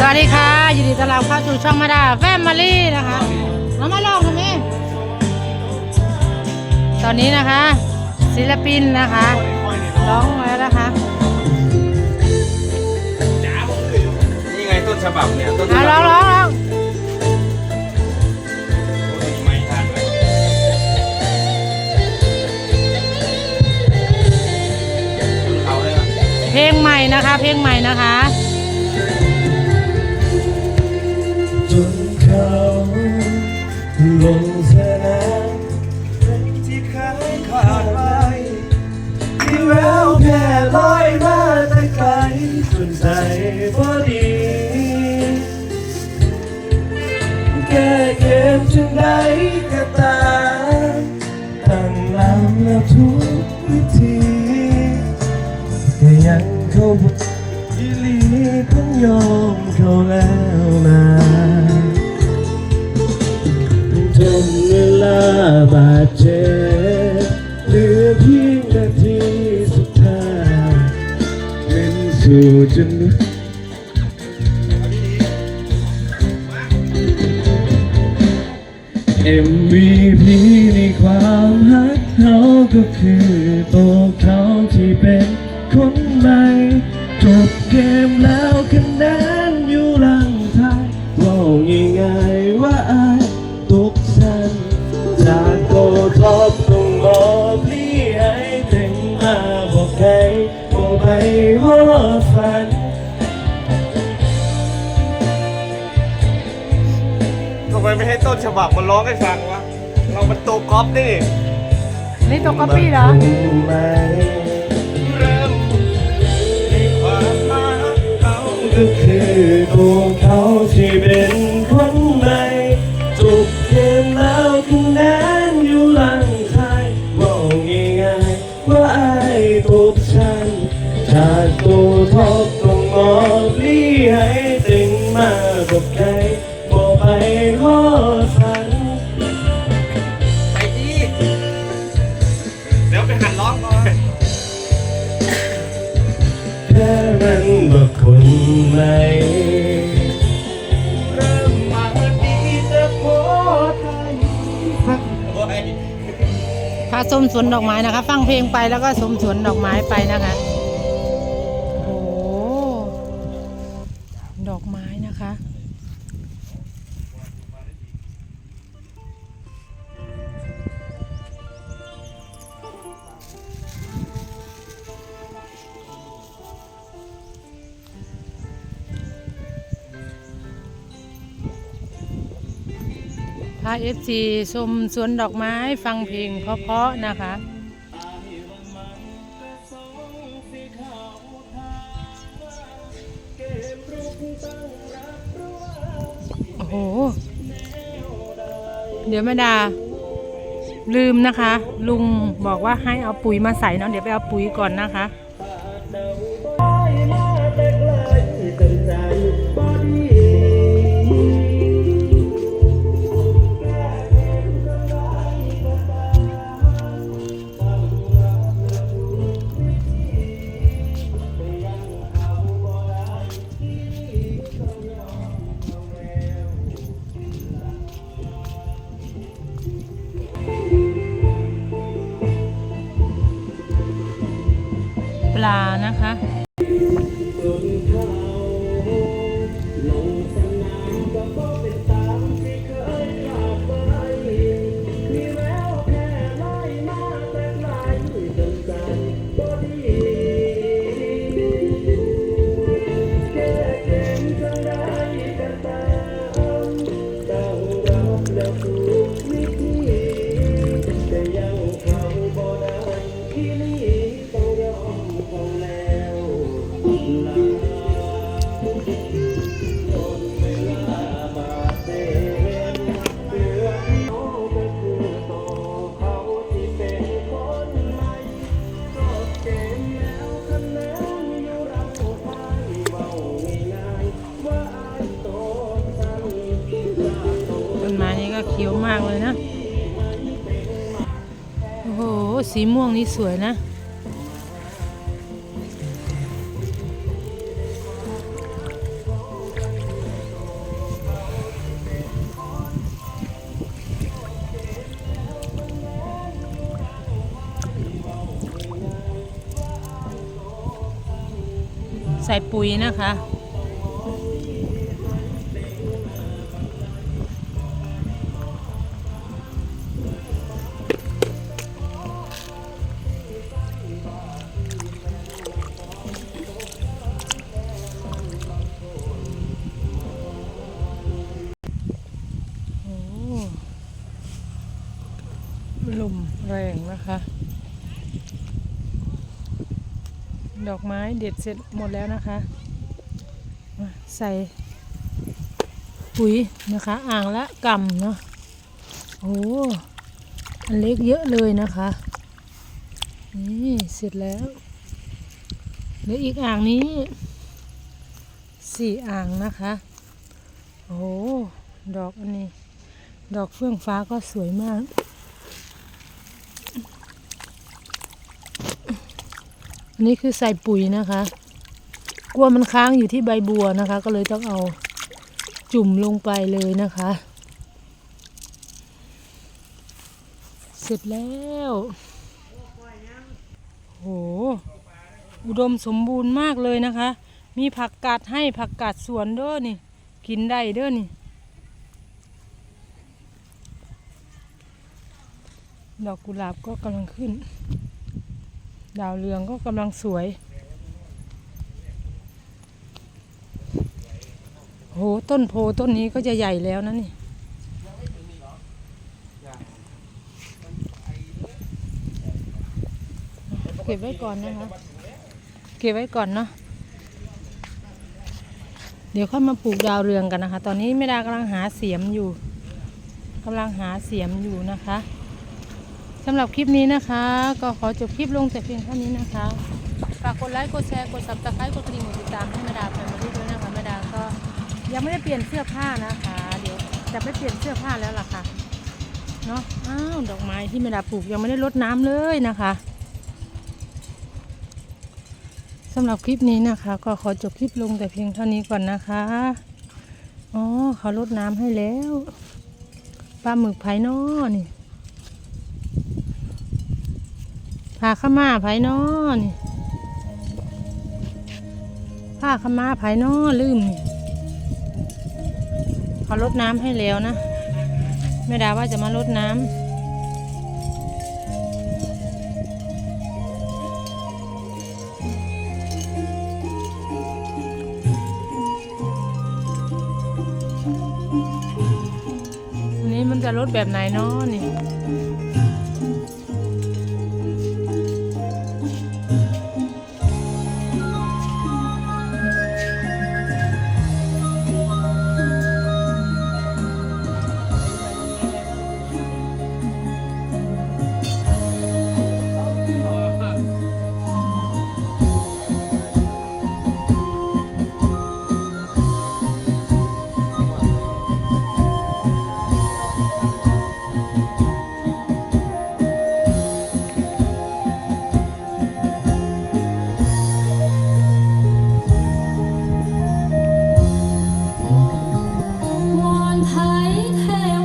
สวัสดีค่ะยินดีต้อนรับเข้าสู่ช่องมาดาแฟมิลี่นะคะเอามาลองทำไมตอนนี้นะคะ ศิลปินนะคะร้องแล้วนะคะนี่ไงต้นฉบับเนี่ยต้นฉอะบัร้องร้องร้องไม่ทันเลยต้นเขาเลยอะเพลงใหม่นะคะ เพลงใหม่นะคะ ลงสนามที่เคยขาดไปที่แววแผ่ลอยมาแต่ไกลจนใจพอดี แก้เกมจึงได้ เจ็บเหลือเพียงนาทีสุดท้ายเป็นสู่จน MVP ในความฮักเขาก็คือตัวเขาที่เป็นคนใหม่จบเกมแล้ว ไปหอดฝันทำไมไม่ให้ต้นฉบับมันร้องให้ฟังวะ เรามันโตก๊อปนี่นี่ตัวก๊อปปี้เหรอไหมเริ่มมีความรักเขาก็คือตัวเขาที่เป็น จากตัวท็อปต้องงอลี่ให้ตึงมาบอกใครบอกไปหอดฝันไอ้ดีเดี๋ยวไปหัดร้องก่อนแค่มันบอกคนใหม่เริ่มมาดีแต่พอทันโอ้ยพาชมสวนดอกไม้นะคะ ฟังเพลงไปแล้วก็ชมสวนดอกไม้ไปนะคะ ม้นะคะ พาเอฟซีชมสวนดอกไม้ฟังเพลงเพราะๆนะคะ เดี๋ยวแม่ดา ลืมนะคะ ลุงบอกว่าให้เอาปุ๋ยมาใส่เนาะเดี๋ยวไปเอาปุ๋ยก่อนนะคะ ปลานะคะ ต้นไม้นี้ก็เขียวมากเลยนะ โอ้โห สีม่วงนี่สวยนะ ใส่ปุ๋ยนะคะ ดอกไม้เด็ดเสร็จหมดแล้วนะคะ ใส่ปุ๋ยนะคะ อ่างละกำเนาะโอ้อันเล็กเยอะเลยนะคะ นี่เสร็จแล้วเหลืออีกอ่างนี้สี่อ่างนะคะ โอ้ดอกอันนี้ ดอกเฟื่องฟ้าก็สวยมาก อันนี้คือใส่ปุ๋ยนะคะ กลัวมันค้างอยู่ที่ใบบัวนะคะ ก็เลยต้องเอาจุ่มลงไปเลยนะคะ เสร็จแล้วโหอุดมสมบูรณ์มากเลยนะคะ มีผักกาดให้ผักกาดสวนเด้อนี่ กินได้เด้อนี่ ดอกกุหลาบก็กำลังขึ้น ดาวเรืองก็กำลังสวยโหต้นโพต้นนี้ก็จะใหญ่แล้วนะนี่เก็บไว้ก่อนนะคะเก็บไว้ก่อนเนาะเดี๋ยวค่อยมาปลูกดาวเรืองกันนะคะ ตอนนี้แม่ดากำลังหาเสียมอยู่กำลังหาเสียมอยู่นะคะ สำหรับคลิปนี้นะคะ ก็ขอจบคลิปลงแต่เพียงเท่านี้นะคะ ฝากกดไลค์กดแชร์กดซับสไครต์กดกระดิ่งกดติดตามให้แม่ดาแฟมิลี่ด้วยนะคะแม่ดาก็ยังไม่ได้เปลี่ยนเสื้อผ้านะคะ เดี๋ยวจะไปเปลี่ยนเสื้อผ้าแล้วล่ะค่ะเนาะอ้าวดอกไม้ที่แม่ดาปลูกยังไม่ได้รดน้ำเลยนะคะสำหรับคลิปนี้นะคะ ก็ขอจบคลิปลงแต่เพียงเท่านี้ก่อนนะคะอ๋อเขารดน้ำให้แล้วปลาหมึกไผ่นอนี่ พาขม้ามาไผ่นอนี่ผ้าขม้าภายนอลืมนี่เขาลดน้ำให้แล้วนะแม่ดาว่าจะมาลดน้ำอันนี้มันจะลดแบบไหนเนาะนี่